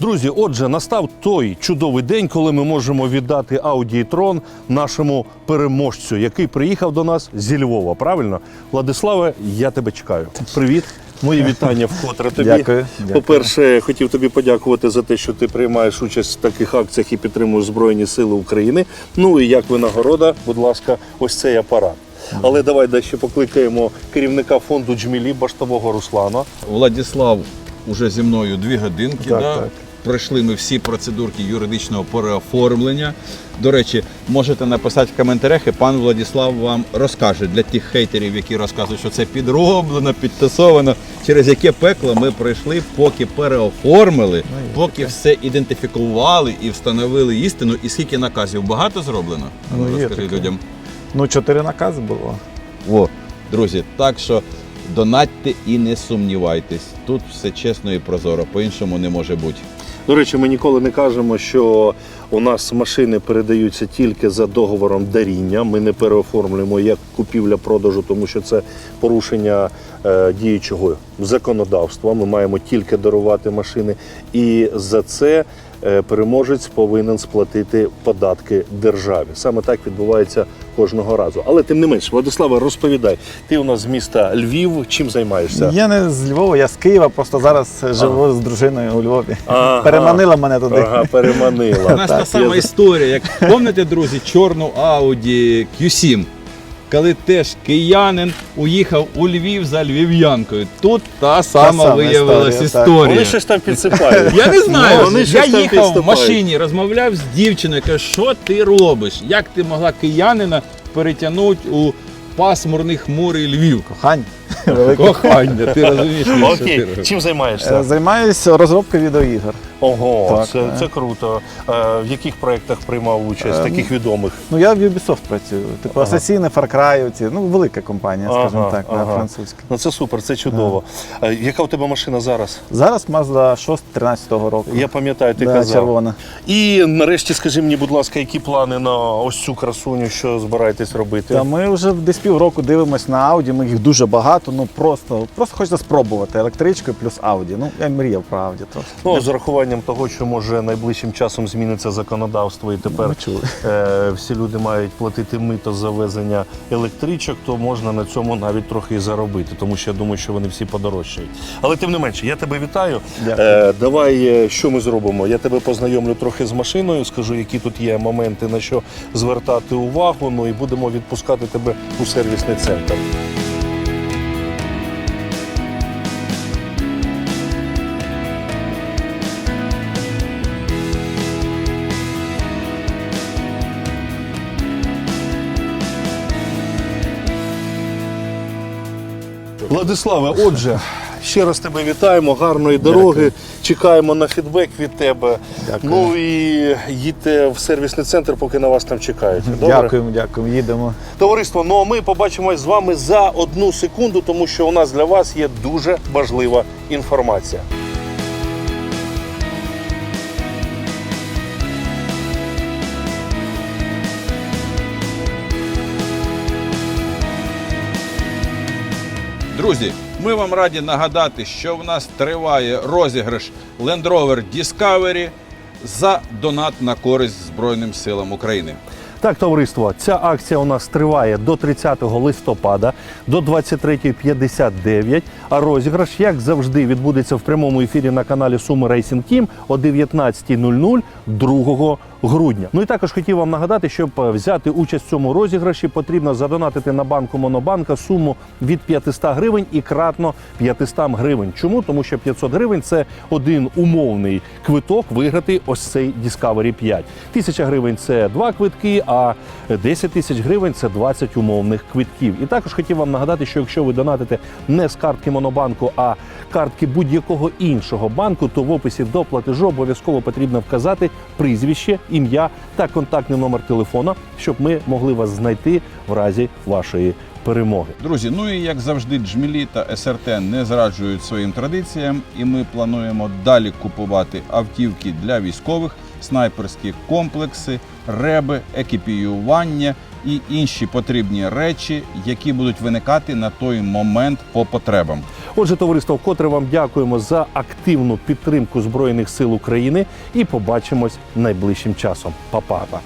Друзі, отже, настав той чудовий день, коли ми можемо віддати Audi e-tron нашому переможцю, який приїхав до нас зі Львова. Правильно, Владиславе, я тебе чекаю. Привіт. Мої вітання вкотре тобі. Дякую. По-перше, хотів тобі подякувати за те, що ти приймаєш участь в таких акціях і підтримуєш Збройні Сили України. Ну і як винагорода, будь ласка, ось цей апарат. Але давай дещо покликаємо керівника фонду Джмілі Баштового Руслана. Владислав уже зі мною дві годинки. Так, да? так. Пройшли ми всі процедурки юридичного переоформлення. До речі, можете написати в коментарях, і пан Владислав вам розкаже для тих хейтерів, які розказують, що це підроблено, підтасовано, через яке пекло ми пройшли, поки переоформили, поки все ідентифікували і встановили істину. І скільки наказів багато зроблено? А Ну, розкажи таке. людям. Ну, чотири накази було. О, друзі, так що донатьте і не сумнівайтесь. Тут все чесно і прозоро, по-іншому не може бути. До речі, ми ніколи не кажемо, що у нас машини передаються тільки за договором даріння. Ми не переоформлюємо як купівля-продажу, тому що це порушення е, діючого законодавства. Ми маємо тільки дарувати машини, і за це переможець повинен сплатити податки державі. Саме так відбувається кожного разу. Але тим не менш, Владиславе, розповідай, ти у нас з міста Львів. Чим займаєшся? Я не з Львова, я з Києва, просто зараз живу з дружиною у Львові. Ага. Переманила мене туди. Ага, переманила. У нас та сама історія, як пам'ятаєте, друзі, чорну Audi Q7. Коли теж киянин уїхав у Львів за львів'янкою. Тут та сама сама виявилась історія, так. історія. Вони щось там підсипають. Я не знаю. Ну, вони я щось там їхав в підступають. машині, розмовляв з дівчиною, кажу, що ти робиш? Як ти могла киянина перетягнути у пасмурний хмурий Львів? Кохань. Велике. Кохання, ти розумієш, що ти Окей, робиш? чим Е, займаєшся? Займаюся розробкою відеоігор. Ого, Так, це, е. це круто. Е, В яких проєктах приймав участь, Е, таких відомих? Ну я в Ubisoft працюю. Типу Ага. Assassini, Far Cry, ці, ну велика компанія, скажімо Ага, так, ага. на французька. Ну це супер, це чудово. Е, Яка у тебе машина зараз? Зараз Mazda 6 13-го року. Я пам'ятаю, ти да, казав. червона. І нарешті скажи мені, будь ласка, які плани на ось цю красуню, що збираєтесь робити? Та ми вже десь півроку дивимось на Audi, ми їх дуже багато, ну просто, просто хочеться спробувати електричкою плюс Audi. Ну, я мріяв про трохи. Ну, з урахуванням того, що може найближчим часом зміниться законодавство, і тепер е, всі люди мають платити мито за везення електричок, то можна на цьому навіть трохи і заробити, тому що я думаю, що вони всі подорожчають. Але тим не менше, я тебе вітаю. Дякую. Е, давай, е, що ми зробимо? Я тебе познайомлю трохи з машиною, скажу, які тут є моменти, на що звертати увагу. Ну і будемо відпускати тебе у сервісний центр. Владиславе, отже, ще раз тебе вітаємо, гарної дороги. Чекаємо на фідбек від тебе. Дякую. Ну і їдьте в сервісний центр, поки на вас там чекають. Добре? Дякуємо, дякуємо. Їдемо. Товариство, ну а ми побачимось з вами за одну секунду, тому що у нас для вас є дуже важлива інформація. Друзі, ми вам раді нагадати, що в нас триває розіграш Land Rover Discovery за донат на користь Збройним силам України. Так, товариство, ця акція у нас триває до 30 листопада до 23.59, а розіграш, як завжди, відбудеться в прямому ефірі на каналі Суми Racing Team о 19.00 2 грудня. Ну і також хотів вам нагадати, щоб е, взяти участь в цьому розіграші, потрібно задонатити на банку Монобанка суму від 500 гривень і кратно 500 гривень. Чому? Тому що 500 гривень це один умовний квиток виграти ось цей Discovery 5. Тисяча гривень це два квитки, а 10 тисяч гривень це 20 умовних квитків. І також хотів вам нагадати, що якщо ви донатите не з картки Монобанку, а картки будь-якого іншого банку, то в описі до платежу обов'язково потрібно вказати прізвище, ім'я та контактний номер телефона, щоб ми могли вас знайти в разі вашої перемоги. Друзі, ну і як завжди, Джмілі та СРТ не зраджують своїм традиціям, і ми плануємо далі купувати автівки для військових, снайперські комплекси, реби, екіпіювання і інші потрібні речі, які будуть виникати на той момент по потребам. Отже, товариство, вкотре вам дякуємо за активну підтримку Збройних сил України і побачимось найближчим часом. Па-па.